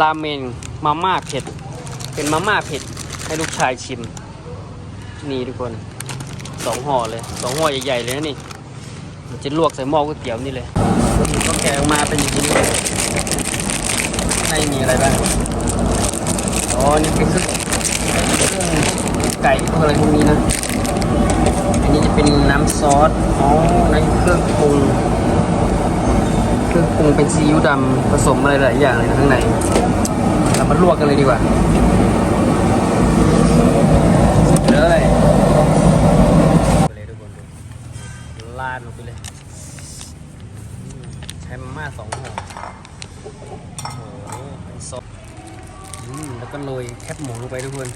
ราเมนมาม่าเผ็ด เป็นมาม่าเผ็ดให้ลูกชายชิม นี่ทุกคนสองห่อเลยสองห่อใหญ่ๆเลยนะนี่มันจะลวกใส่หม้อก๋วยเตี๋ยวนี่เลยก็แกะออกมาเป็นอย่างนี้เลยในมีอะไรบ้างอ๋อนี่เป็นเครื่องไก่พวกอะไรพวกนี้นะอันนี้จะเป็นน้ำซอสอ๋อในเครื่องปรุง ปรุงเป็นซีอิ๊วดำผสมอะไรหลายอย่างเลยนะข้างในเรามาลวกกันเลยดีกว่าเลยเลยทุกคนดูลาดลงไปเลยใช้มาม่าสองห่อโอ้โหเป็นซอสอืมแล้วก็โรยแคบหมูลงไปทุกคน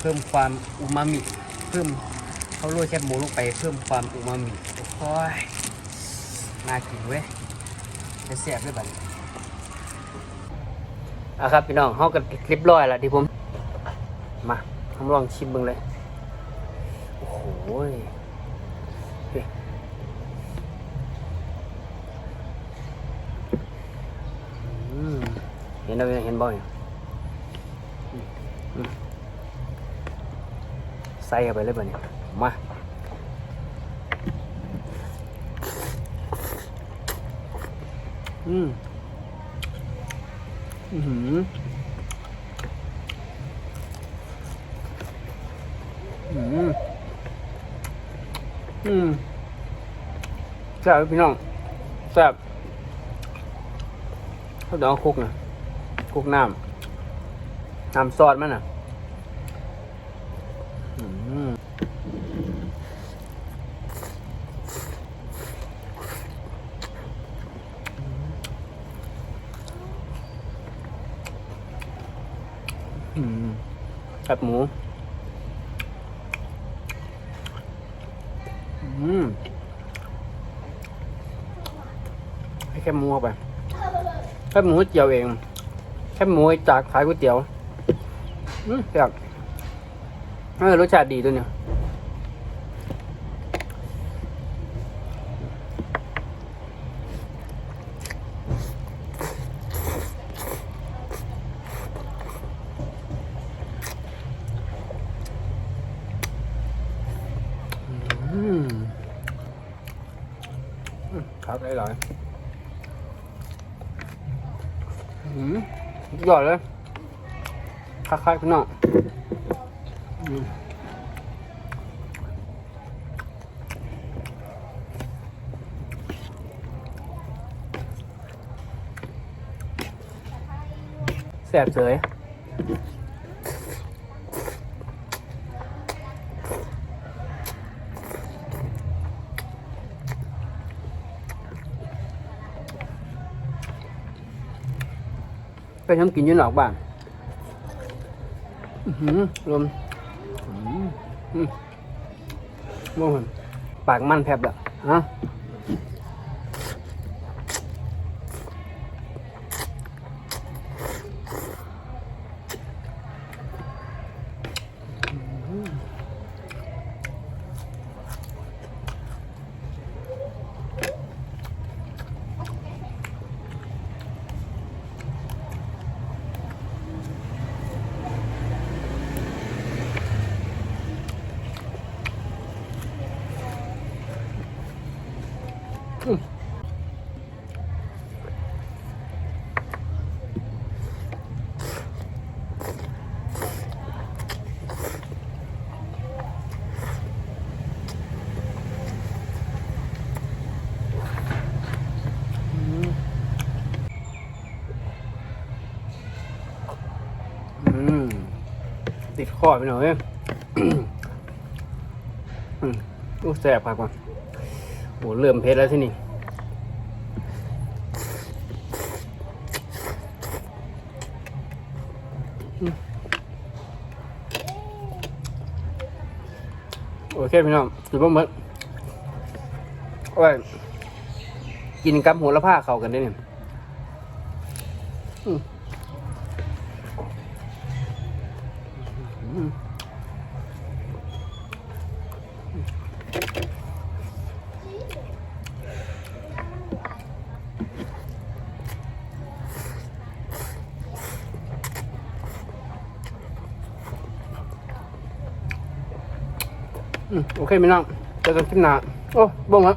เพิ่มความอูมามิ เพิ่มเขาโรยแคบหมูลงไปเพิ่มความอูมามิโอ้ยน่ากินเว้ย จะเสียบด้วยบัดอะครับพี่น้องเขากันคลิปร้อยแล้วที่ผม มาผมลองชิมเบิ่งเลย โอ้โหเห็นแล้เห็นบ่อยใส่เข้าไปเลยบ่เนี่ยมา อืมอือหืออืมอืมแซ่บพี่น้องแซ่บเขาเดี๋ยวเอาคลุกนะคลุกน้ำน้ำซอสมันน่ะ อืม แบบหมู อืมให้แค่หมูเข้าไปแค่หมูเจียวเอง แค่หมูจากขายก๋วยเตี๋ยวอืมแบบเออรสชาติดีด้วยเนี่ย ครับได้เลยอืมสุดยอดเลยคล้ายๆพี่น้องแสบเฉย ไปทำกินยืนหลอกบ้านอื้อหือรวมอืมมองเห็นปากมันแผบละฮะอืม ติดคอไปหน่อยอืมอู้แสบปากว่ะ โหเริ่มเผ็ดแล้วที่นี่โอเคพี่น้องหรือว่ามันโอ้ยกินกับหัวละผ้าเข้ากันได้เนี่ย โอเคไหมน้องเจอกันคลิปหน้าโอ้บ้งแล้ว